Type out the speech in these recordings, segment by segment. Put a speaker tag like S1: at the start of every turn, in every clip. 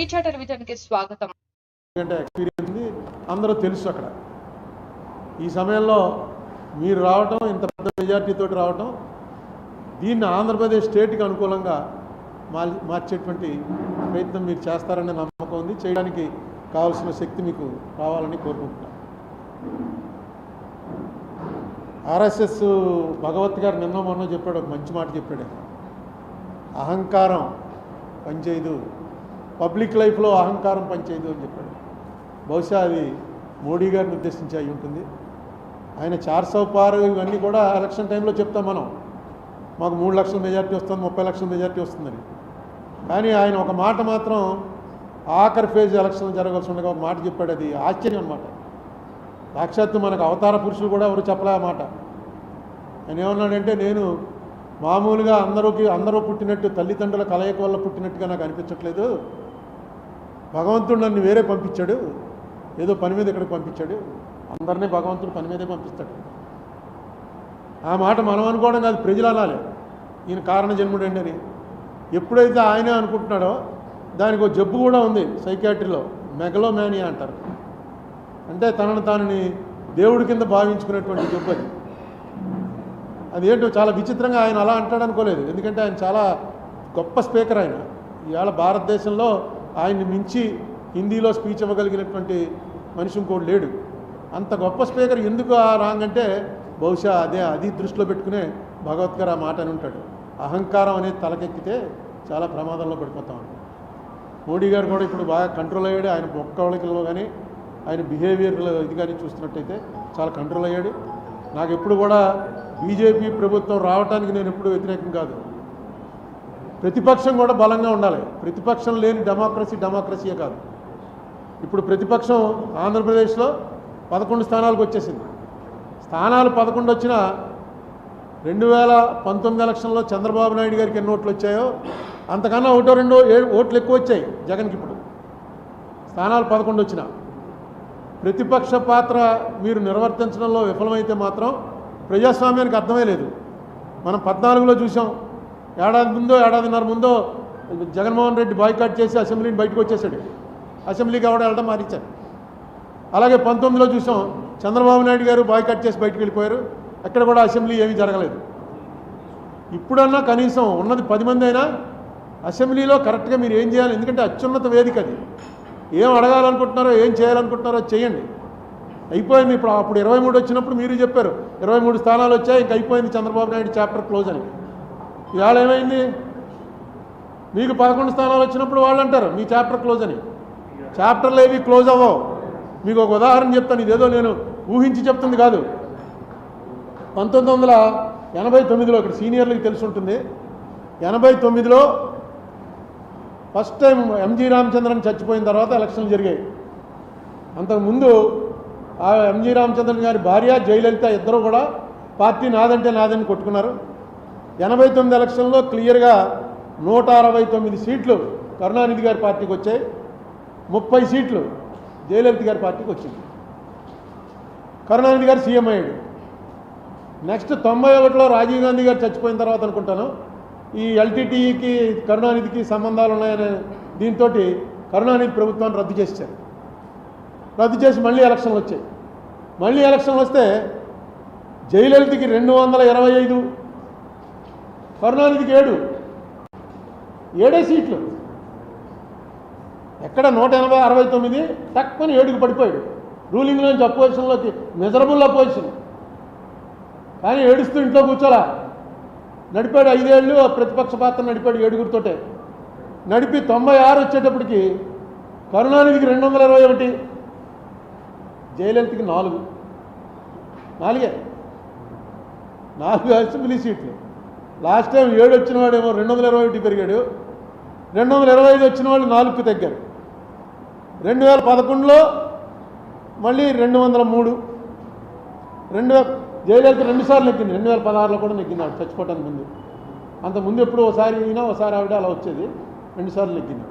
S1: స్వేచ్ఛ టెలివిజన్కి స్వాగతం.
S2: ఎక్స్పీరియన్స్ అందరూ తెలుసు అక్కడ. ఈ సమయంలో మీరు రావటం ఇంత పెద్ద మెజార్టీతో రావటం దీన్ని ఆంధ్రప్రదేశ్ స్టేట్కి అనుకూలంగా మాల్ మార్చేటువంటి ప్రయత్నం మీరు చేస్తారనే నమ్మకం ఉంది. చేయడానికి కావాల్సిన శక్తి మీకు రావాలని కోరుకుంటున్నాను ఆర్ఎస్ఎస్ భగవత్ గారు నిన్న మొన్న చెప్పాడు ఒక మంచి మాట చెప్పాడు. అహంకారం పనిచేయదు. పబ్లిక్ లైఫ్లో అహంకారం పనిచేయదు అని చెప్పాడు. బహుశా అది మోడీ గారిని ఉద్దేశించి అయి ఉంటుంది. ఆయన చార్ సౌ పార్ ఇవన్నీ కూడా ఎలక్షన్ టైంలో చెప్తాం మనం. మాకు మూడు లక్షల మెజార్టీ వస్తుంది ముప్పై లక్షల మెజార్టీ వస్తుందని. కానీ ఆయన ఒక మాట మాత్రం ఆఖరి ఫేజ్ ఎలక్షన్ జరగాల్సి ఉండగా ఒక మాట చెప్పాడు. అది ఆశ్చర్యం అన్నమాట. సాక్షాత్తు మనకు అవతార పురుషులు కూడా ఎవరు చెప్పలే ఆ మాట. ఆయన ఏమన్నాడంటే నేను మామూలుగా అందరూకి అందరూ పుట్టినట్టు తల్లిదండ్రుల కలయిక వల్ల పుట్టినట్టుగా నాకు అనిపించట్లేదు. భగవంతుడు నన్ను వేరే పంపించాడు. ఏదో పని మీద ఇక్కడికి పంపించాడు. అందరినీ భగవంతుడు పని మీదే పంపిస్తాడు. ఆ మాట మనం అనుకోవడం కాదు ప్రజలు అనాలి. ఈయన కారణ జన్ముడండి అని. ఎప్పుడైతే ఆయనే అనుకుంటున్నాడో దానికి ఒక జబ్బు కూడా ఉంది సైకాట్రీలో మెగలోమానియా అంటారు. అంటే తనను తానని దేవుడి కింద భావించుకునేటువంటి జబ్బు అది. అదేంటో చాలా విచిత్రంగా ఆయన అలా అంటాడు అనుకోలేదు ఎందుకంటే ఆయన చాలా గొప్ప స్పీకర్ ఆయన. ఇవాళ భారతదేశంలో ఆయన్ని మించి హిందీలో స్పీచ్ ఇవ్వగలిగినటువంటి మనిషి ఇంకోటి లేడు. అంత గొప్ప స్పీకర్ ఎందుకు ఆ రాంగ్ అంటే బహుశా అదే అది దృష్టిలో పెట్టుకునే భగవద్గారు ఆ మాట అని ఉంటాడు. అహంకారం అనేది తలకెక్కితే చాలా ప్రమాదంలో పడిపోతాం మోడీ గారు కూడా ఇప్పుడు బాగా కంట్రోల్ అయ్యాడు. ఆయన బొక్కవళికల్లో కానీ ఆయన బిహేవియర్లో ఇది కానీ చూస్తున్నట్టయితే చాలా కంట్రోల్ అయ్యాడు. నాకు ఎప్పుడు కూడా బీజేపీ ప్రభుత్వం రావడానికి నేను ఎప్పుడు వ్యతిరేకం కాదు. ప్రతిపక్షం కూడా బలంగా ఉండాలి. ప్రతిపక్షం లేని డెమోక్రసీ డెమోక్రసీయే కాదు. ఇప్పుడు ప్రతిపక్షం ఆంధ్రప్రదేశ్లో పదకొండు స్థానాలకు వచ్చేసింది. స్థానాలు పదకొండు వచ్చినా రెండు వేల పంతొమ్మిది ఎలక్షన్లో చంద్రబాబు నాయుడు గారికి ఎన్ని ఓట్లు వచ్చాయో అంతకన్నా ఒకటో రెండో ఏడు ఓట్లు ఎక్కువ వచ్చాయి జగన్కి ఇప్పుడు. స్థానాలు పదకొండు వచ్చిన. ప్రతిపక్ష పాత్ర మీరు నిర్వర్తించడంలో విఫలమైతే మాత్రం ప్రజాస్వామ్యానికి అర్థమే లేదు. మనం పద్నాలుగులో చూసాం. ఏడాది ముందో ఏడాదిన్నర ముందో జగన్మోహన్ రెడ్డి బాయ్కాట్ చేసి అసెంబ్లీని బయటకు వచ్చేసాడు అసెంబ్లీకి ఎవడ వెళ్ళడం మారించారు అలాగే పంతొమ్మిదిలో చూసాం చంద్రబాబు నాయుడు గారు బాయ్కాట్ చేసి బయటకు వెళ్ళిపోయారు. ఎక్కడ కూడా అసెంబ్లీ ఏమీ జరగలేదు. ఇప్పుడన్నా కనీసం ఉన్నది పది మంది అయినా అసెంబ్లీలో కరెక్ట్గా మీరు ఏం చేయాలి? ఎందుకంటే అత్యున్నత వేదిక అది. ఏం అడగాలనుకుంటున్నారో ఏం చేయాలనుకుంటున్నారో చేయండి. అయిపోయింది ఇప్పుడు అప్పుడు ఇరవై మూడు వచ్చినప్పుడు మీరు చెప్పారు. ఇరవై మూడు స్థానాలు వచ్చాయి ఇంక అయిపోయింది చంద్రబాబు నాయుడు చాప్టర్ క్లోజ్ అని. ఇవాళ ఏమైంది మీకు పదకొండు స్థానాలు వచ్చినప్పుడు వాళ్ళు అంటారు మీ చాప్టర్ క్లోజ్ అని. చాప్టర్లు ఏవి క్లోజ్ అవ్వవు. మీకు ఒక ఉదాహరణ చెప్తాను ఇదేదో నేను ఊహించి చెప్తుంది కాదు. పంతొమ్మిది వందల ఎనభై తొమ్మిదిలో ఇక్కడ సీనియర్లకు తెలిసి ఉంటుంది. ఎనభై తొమ్మిదిలో ఫస్ట్ టైం ఎంజీ రామచంద్రన్ చచ్చిపోయిన తర్వాత ఎలక్షన్లు జరిగాయి. అంతకుముందు ఆ ఎంజీ రామచంద్రన్ గారి భార్య జయలలిత ఇద్దరు కూడా పార్టీ నాదంటే నాదని కొట్టుకున్నారు. ఎనభై తొమ్మిది ఎలక్షన్లో క్లియర్గా నూట అరవై తొమ్మిది సీట్లు కరుణానిధి గారి పార్టీకి వచ్చాయి. ముప్పై సీట్లు జయలలిత గారి పార్టీకి వచ్చింది. కరుణానిధి గారు సీఎం అయ్యాడు. నెక్స్ట్ తొంభై ఒకటిలో రాజీవ్ గాంధీ గారు చచ్చిపోయిన తర్వాత అనుకుంటాను. ఈ ఎల్టీటీఈకి కరుణానిధికి సంబంధాలు ఉన్నాయనే దీంతో కరుణానిధి ప్రభుత్వాన్ని రద్దు చేశారు రద్దు చేసి మళ్ళీ ఎలక్షన్లు వచ్చాయి. మళ్ళీ ఎలక్షన్లు వస్తే జయలలితకి రెండు వందల ఇరవై ఐదు కరుణానిధికి ఏడు. ఏడే సీట్లు? ఎక్కడ నూట ఎనభై అరవై తొమ్మిది? తక్కువని ఏడుకు పడిపోయాడు. రూలింగ్లోంచి అపోజిషన్లోకి మిజరబుల్ అపోజిషన్ కానీ ఏడుస్తూ ఇంట్లో కూర్చోలా? నడిపాడు ఐదేళ్ళు ఆ ప్రతిపక్ష పాత్ర నడిపాడు ఏడుగురితోటే. నడిపి తొంభై ఆరు వచ్చేటప్పటికి కరుణానిధికి రెండు వందల ఇరవై ఒకటి జయలలితకి నాలుగు. నాలుగే. నాలుగు అసెంబ్లీ సీట్లు. లాస్ట్ టైం ఏడు వచ్చిన వాడేమో రెండు వందల ఇరవై ఒకటి పెరిగాడు. రెండు వందల ఇరవై ఐదు వచ్చిన వాళ్ళు నాలుగుకి తగ్గారు. రెండు వేల పదకొండులో మళ్ళీ రెండు వందల మూడు. రెండు వేల జయలలిత రెండుసార్లు నెక్కింది రెండు వేల పదహారులో కూడా నెక్కింది ఆవిడ చచ్చిపోవటానికి ముందు. అంత ముందు ఎప్పుడు ఒకసారి ఈయన ఒకసారి ఆవిడ అలా వచ్చేది. రెండుసార్లు నెక్కింది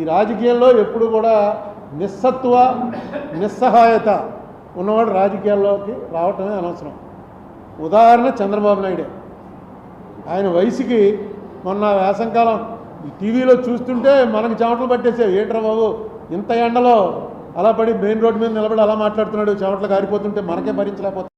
S2: ఈ రాజకీయాల్లో ఎప్పుడు కూడా నిస్సత్వ నిస్సహాయత ఉన్నవాడు రాజకీయాల్లోకి రావటమే అనవసరం. ఉదాహరణ చంద్రబాబు నాయుడే. ఆయన వయసుకి మొన్న వేసంకాలం ఈ టీవీలో చూస్తుంటే మనకు చెమటలు పట్టేసేవి. ఏంట్రా బాబు ఇంత ఎండలో అలా పడి మెయిన్ రోడ్డు మీద నిలబడి అలా మాట్లాడుతున్నాడు చెమటలు కారిపోతుంటే మనకే భరించలేకపోతుంది